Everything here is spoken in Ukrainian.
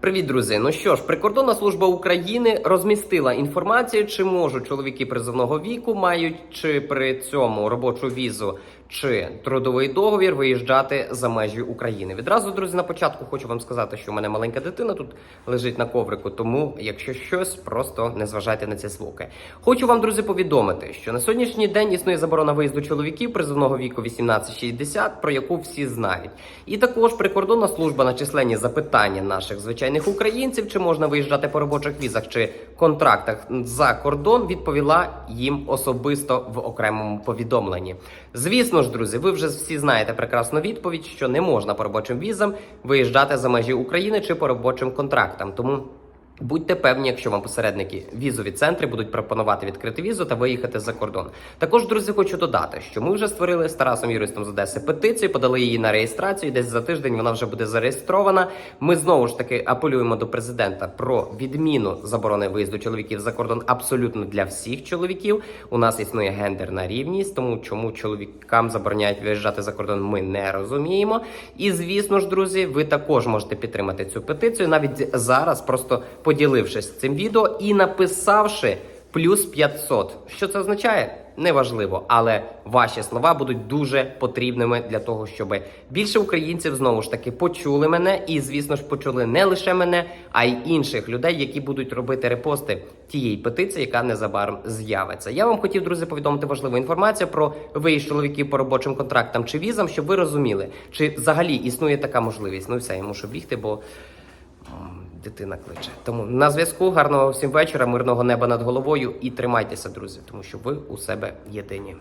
Привіт, друзі! Ну що ж, прикордонна служба України розмістила інформацію, чи можуть чоловіки призовного віку мають чи при цьому робочу візу чи трудовий договір виїжджати за межі України. Відразу, друзі, на початку хочу вам сказати, що у мене маленька дитина тут лежить на коврику. Тому, якщо щось, просто не зважайте на ці звуки. Хочу вам, друзі, повідомити, що на сьогоднішній день існує заборона виїзду чоловіків призовного віку 18-60, про яку всі знають. І також прикордонна служба на численні запитання наших звичайних українців, чи можна виїжджати по робочих візах чи контрактах за кордон, відповіла їм особисто в окремому повідомленні. Звісно ж, друзі, ви вже всі знаєте прекрасну відповідь, що не можна по робочим візам виїжджати за межі України чи по робочим контрактам. Тому. Будьте певні, якщо вам посередники візові центри будуть пропонувати відкрити візу та виїхати за кордон. Також, друзі, хочу додати, що ми вже створили з Тарасом юристом з Одеси петицію, подали її на реєстрацію. Десь за тиждень вона вже буде зареєстрована. Ми знову ж таки апелюємо до президента про відміну заборони виїзду чоловіків за кордон абсолютно для всіх чоловіків. У нас існує гендерна рівність, тому чому чоловікам забороняють виїжджати за кордон, ми не розуміємо. І звісно ж, друзі, ви також можете підтримати цю петицію навіть зараз, просто поділившись цим відео і написавши плюс 500. Що це означає? Неважливо, але ваші слова будуть дуже потрібними для того, щоб більше українців знову ж таки почули мене, і звісно ж почули не лише мене, а й інших людей, які будуть робити репости тієї петиції, яка незабаром з'явиться. Я вам хотів, друзі, повідомити важливу інформацію про виїзд чоловіків по робочим контрактам чи візам, щоб ви розуміли, чи взагалі існує така можливість. Ну все, я мушу бігти, бо дитина кличе. Тому на зв'язку. Гарного всім вечора, мирного неба над головою і тримайтеся, друзі, тому що ви у себе єдині.